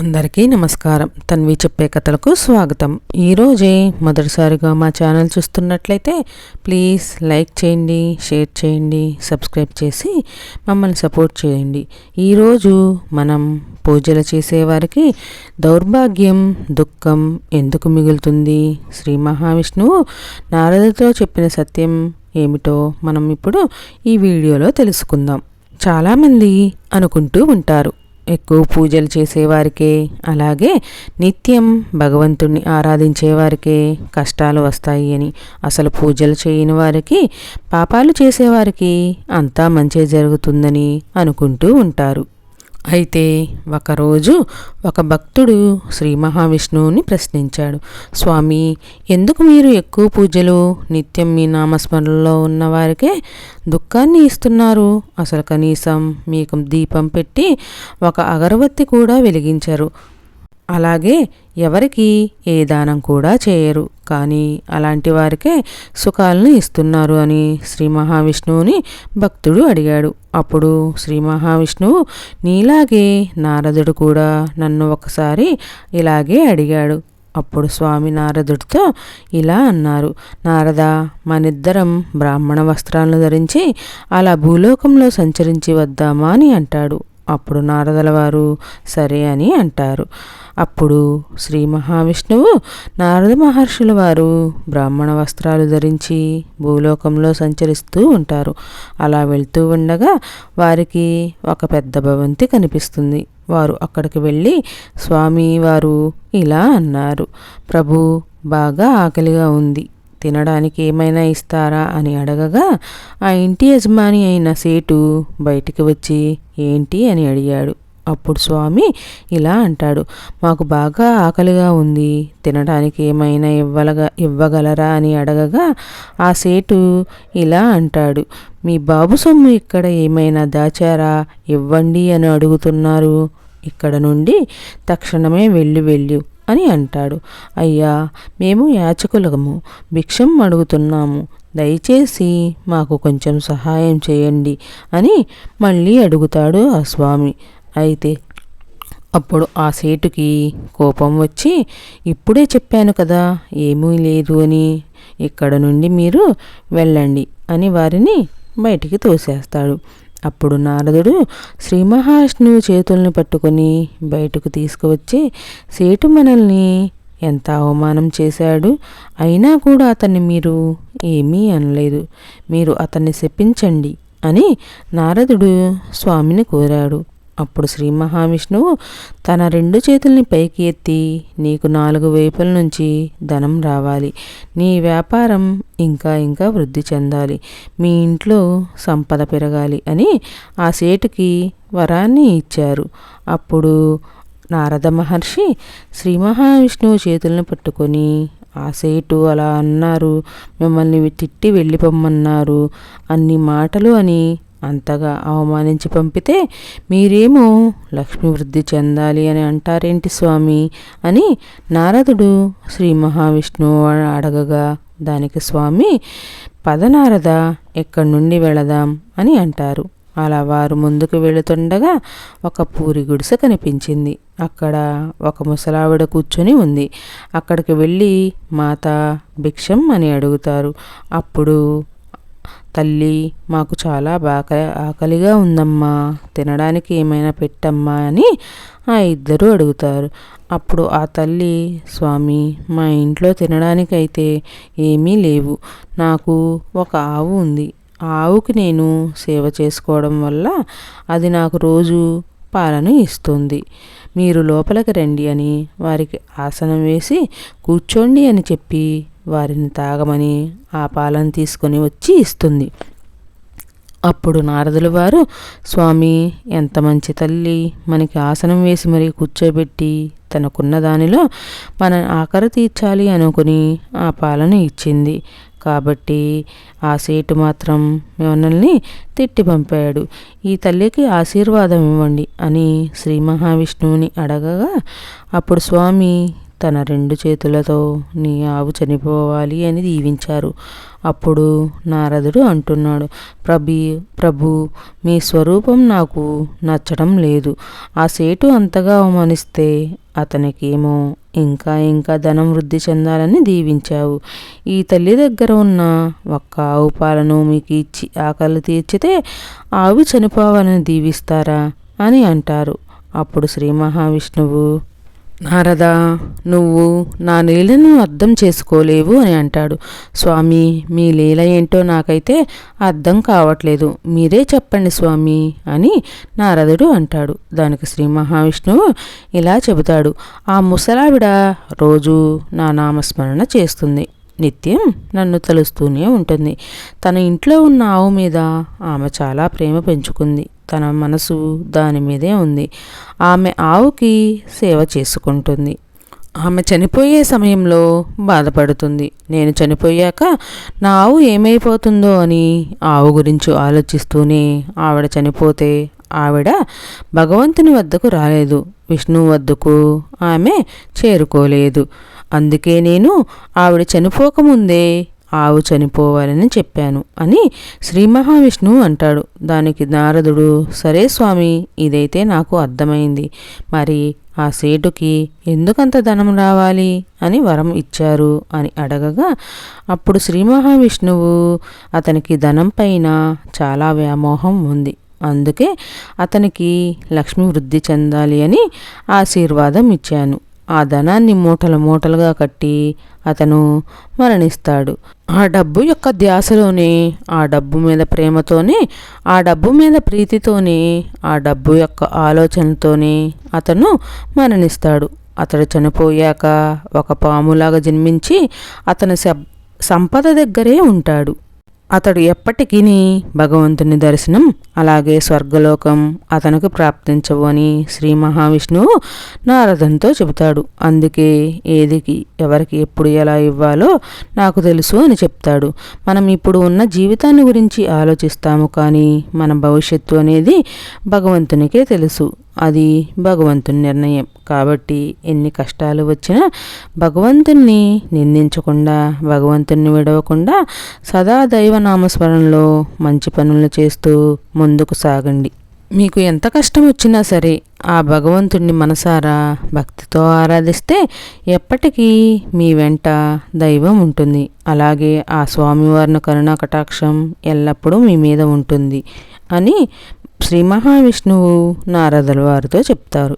అందరికీ నమస్కారం. తన్వి చెప్పే కథలకు స్వాగతం. ఈరోజే మొదటిసారిగా మా ఛానల్ చూస్తున్నట్లయితే ప్లీజ్ లైక్ చేయండి షేర్ చేయండి సబ్స్క్రైబ్ చేసి మమ్మల్ని సపోర్ట్ చేయండి. ఈరోజు మనం పూజలు చేసేవారికి దౌర్భాగ్యం దుఃఖం ఎందుకు మిగులుతుంది? శ్రీ మహావిష్ణువు నారదతో చెప్పిన సత్యం ఏమిటో మనం ఇప్పుడు ఈ వీడియోలో తెలుసుకుందాం. చాలామంది అనుకుంటూ ఉంటారు. ఎక్కువ పూజలు చేసేవారికే అలాగే నిత్యం భగవంతుణ్ణి ఆరాధించేవారికే కష్టాలు వస్తాయి అని. అసలు పూజలు చేయని వారికి పాపాలు చేసేవారికి అంతా మంచి జరుగుతుందని అనుకుంటూ ఉంటారు. అయితే ఒకరోజు ఒక భక్తుడు శ్రీ మహావిష్ణువుని ప్రశ్నించాడు స్వామి ఎందుకు మీరు ఎక్కువ పూజలు నిత్యం మీ నామస్మరణలో ఉన్నవారికే దుఃఖాన్ని ఇస్తున్నారు? అసలు కనీసం మీకు దీపం పెట్టి ఒక అగరబత్తి కూడా వెలిగించరు. అలాగే ఎవరికి ఏ దానం కూడా చేయరు. కానీ అలాంటి వారికే సుఖాలను ఇస్తున్నారు అని శ్రీ మహావిష్ణువుని భక్తుడు అడిగాడు. అప్పుడు శ్రీ మహావిష్ణువు నీలాగే నారదుడు కూడా నన్ను ఒకసారి ఇలాగే అడిగాడు. అప్పుడు స్వామి నారదుడితో ఇలా అన్నారు. నారద మనిద్దరం బ్రాహ్మణ వస్త్రాలను ధరించి అలా భూలోకంలో సంచరించి వద్దామా అని అంటాడు. అప్పుడు నారదల వారు సరే అని అంటారు. అప్పుడు శ్రీ మహావిష్ణువు నారద మహర్షుల వారు బ్రాహ్మణ వస్త్రాలు ధరించి భూలోకంలో సంచరిస్తూ ఉంటారు. అలా వెళ్తూ ఉండగా వారికి ఒక పెద్ద భవంతి కనిపిస్తుంది. వారు అక్కడికి వెళ్ళి స్వామి వారు ఇలా అన్నారు ప్రభు బాగా ఆకలిగా ఉంది. తినడానికి ఏమైనా ఇస్తారా అని అడగగా ఆ ఇంటి యజమాని అయిన సేటు బయటికి వచ్చి ఏంటి అని అడిగాడు. అప్పుడు స్వామి ఇలా అంటాడు మాకు బాగా ఆకలిగా ఉంది తినడానికి ఏమైనా ఇవ్వలగా ఇవ్వగలరా అని అడగగా ఆ సేటు ఇలా అంటాడు మీ బాబు సొమ్ము ఇక్కడ ఏమైనా దాచారా? ఇవ్వండి అని అడుగుతున్నారు. ఇక్కడ నుండి తక్షణమే వెళ్ళి వెళ్ళు. అని అంటాడు. అయ్యా మేము యాచకులము. భిక్షం అడుగుతున్నాము. దయచేసి మాకు కొంచెం సహాయం చేయండి అని మళ్ళీ అడుగుతాడు ఆ స్వామి. అయితే అప్పుడు ఆ సేటుకి కోపం వచ్చి ఇప్పుడే చెప్పాను కదా ఏమీ లేదు అని. ఇక్కడ నుండి మీరు వెళ్ళండి అని వారిని బయటికి తోసేస్తాడు. అప్పుడు నారదుడు శ్రీ మహావిష్ణువు చేతుల్ని పట్టుకొని బయటకు తీసుకువచ్చి సేటు మనల్ని ఎంత అవమానం చేశాడు? అయినా కూడా అతన్ని మీరు ఏమీ అనలేదు. మీరు అతన్ని శపించండి అని నారదుడు స్వామిని కోరాడు. అప్పుడు శ్రీ మహావిష్ణువు తన రెండు చేతుల్ని పైకి ఎత్తి నీకు నాలుగు వైపుల నుంచి ధనం రావాలి. నీ వ్యాపారం ఇంకా ఇంకా వృద్ధి చెందాలి. మీ ఇంట్లో సంపద పెరగాలి అని ఆ సేటుకి వరాన్ని ఇచ్చారు. అప్పుడు నారద మహర్షి శ్రీ మహావిష్ణువు చేతులను పట్టుకొని ఆ సేటు అలా అన్నారు మిమ్మల్ని తిట్టి వెళ్ళిపోమ్మన్నారు. అన్ని మాటలు అని అంతగా అవమానించి పంపితే మీరేమో లక్ష్మి వృద్ధి చెందాలి అని అంటారేంటి స్వామి అని నారదుడు శ్రీ మహావిష్ణువు అడగగా దానికి స్వామి పదనారద ఎక్కడి నుండి వెళదాం? అని అంటారు. అలా వారు ముందుకు వెళుతుండగా ఒక పూరి గుడిసె కనిపించింది. అక్కడ ఒక ముసలావిడ కూర్చొని ఉంది. అక్కడికి వెళ్ళి మాత భిక్షం అని అడుగుతారు. అప్పుడు తల్లి మాకు చాలా బాగా ఆకలిగా ఉందమ్మా తినడానికి ఏమైనా పెట్టమ్మా అని ఆ ఇద్దరు అడుగుతారు. అప్పుడు ఆ తల్లి స్వామి మా ఇంట్లో తినడానికైతే ఏమీ లేవు. నాకు ఒక ఆవు ఉంది. ఆ ఆవుకి నేను సేవ చేసుకోవడం వల్ల అది నాకు రోజు పాలను ఇస్తుంది. మీరు లోపలికి రండి అని వారికి ఆసనం వేసి కూర్చోండి అని చెప్పి వారిని తాగమని ఆ పాలను తీసుకొని వచ్చి ఇస్తుంది. అప్పుడు నారదుల వారు స్వామి ఎంత మంచి తల్లి. మనకి ఆసనం వేసి మరీ కూర్చోబెట్టి తనకున్న దానిలో మన ఆఖరి తీర్చాలి అనుకుని ఆ పాలను ఇచ్చింది. కాబట్టి ఆ సేటు మాత్రం మనల్ని తిట్టి పంపాడు. ఈ తల్లికి ఆశీర్వాదం ఇవ్వండి అని శ్రీ మహావిష్ణువుని అడగగా అప్పుడు స్వామి తన రెండు చేతులతో నీ ఆవు చనిపోవాలి అని దీవించారు. అప్పుడు నారదుడు అంటున్నాడు ప్రభి ప్రభు మీ స్వరూపం నాకు నచ్చడం లేదు. ఆ సేటు అంతగా అవమానిస్తే అతనికేమో ఇంకా ఇంకా ధనం వృద్ధి చెందాలని దీవించావు. ఈ తల్లి దగ్గర ఉన్న ఒక్క ఆవు పాలను మీకు ఇచ్చి ఆకలి తీర్చితే ఆవు చనిపోవాలని దీవిస్తారా? అని అంటారు. అప్పుడు శ్రీ మహావిష్ణువు నారద నువ్వు నా లీలను అర్థం చేసుకోలేవు అని అంటాడు. స్వామి మీ లీల ఏంటో నాకైతే అర్థం కావట్లేదు. మీరే చెప్పండి స్వామి అని నారదుడు అంటాడు. దానికి శ్రీ మహావిష్ణువు ఇలా చెబుతాడు. ఆ ముసలావిడ రోజు నా నామస్మరణ చేస్తుంది. నిత్యం నన్ను తలుస్తూనే ఉంటుంది. తన ఇంట్లో ఉన్న ఆవు మీద ఆమె చాలా ప్రేమ పెంచుకుంది. తన మనసు దాని మీదే ఉంది. ఆమె ఆవుకి సేవ చేసుకుంటుంది. ఆమె చనిపోయే సమయంలో బాధపడుతుంది. నేను చనిపోయాక నా ఆవు ఏమైపోతుందో అని ఆవు గురించి ఆలోచిస్తూనే ఆవిడ చనిపోతే ఆవిడ భగవంతుని వద్దకు రాలేదు. విష్ణువు వద్దకు ఆమె చేరుకోలేదు. అందుకే నేను ఆవిడ చనిపోకముందే ఆవు చనిపోవాలని చెప్పాను అని శ్రీ మహావిష్ణువు అంటాడు. దానికి నారదుడు సరే స్వామి ఇదైతే నాకు అర్థమైంది. మరి ఆ సేటుకి ఎందుకంత ధనం రావాలి అని వరం ఇచ్చారు అని అడగగా అప్పుడు శ్రీ మహావిష్ణువు అతనికి ధనం పైన చాలా వ్యామోహం ఉంది. అందుకే అతనికి లక్ష్మి వృద్ధి చెందాలి అని ఆశీర్వాదం ఇచ్చాను. ఆ ధనాన్ని మూటలు మూటలుగా కట్టి అతను మరణిస్తాడు. ఆ డబ్బు యొక్క ధ్యాసలోనే ఆ డబ్బు మీద ప్రేమతోనే ఆ డబ్బు మీద ప్రీతితోనే ఆ డబ్బు యొక్క ఆలోచనతోనే అతను మరణిస్తాడు. అతడు చనిపోయాక ఒక పాములాగా జన్మించి అతని సంపద దగ్గరే ఉంటాడు. అతడు ఎప్పటికీ భగవంతుని దర్శనం అలాగే స్వర్గలోకం అతనికి ప్రాప్తించవు అని శ్రీ మహావిష్ణువు నారదంతో చెబుతాడు. అందుకే ఏదికి ఎవరికి ఎప్పుడు ఎలా ఇవ్వాలో నాకు తెలుసు అని చెప్తాడు. మనం ఇప్పుడు ఉన్న జీవితాన్ని గురించి ఆలోచిస్తాము కానీ మన భవిష్యత్తు అనేది భగవంతునికే తెలుసు. అది భగవంతుని నిర్ణయం. కాబట్టి ఎన్ని కష్టాలు వచ్చినా భగవంతుణ్ణి నిందించకుండా భగవంతుణ్ణి విడవకుండా సదా దైవనామస్మరణలో మంచి పనులు చేస్తూ ముందుకు సాగండి. మీకు ఎంత కష్టం వచ్చినా సరే ఆ భగవంతుణ్ణి మనసారా భక్తితో ఆరాధిస్తే ఎప్పటికీ మీ వెంట దైవం ఉంటుంది. అలాగే ఆ స్వామివారిని కరుణా కటాక్షం ఎల్లప్పుడూ మీ మీద ఉంటుంది అని శ్రీ మహావిష్ణువు నారదుల వారితో చెప్తారు.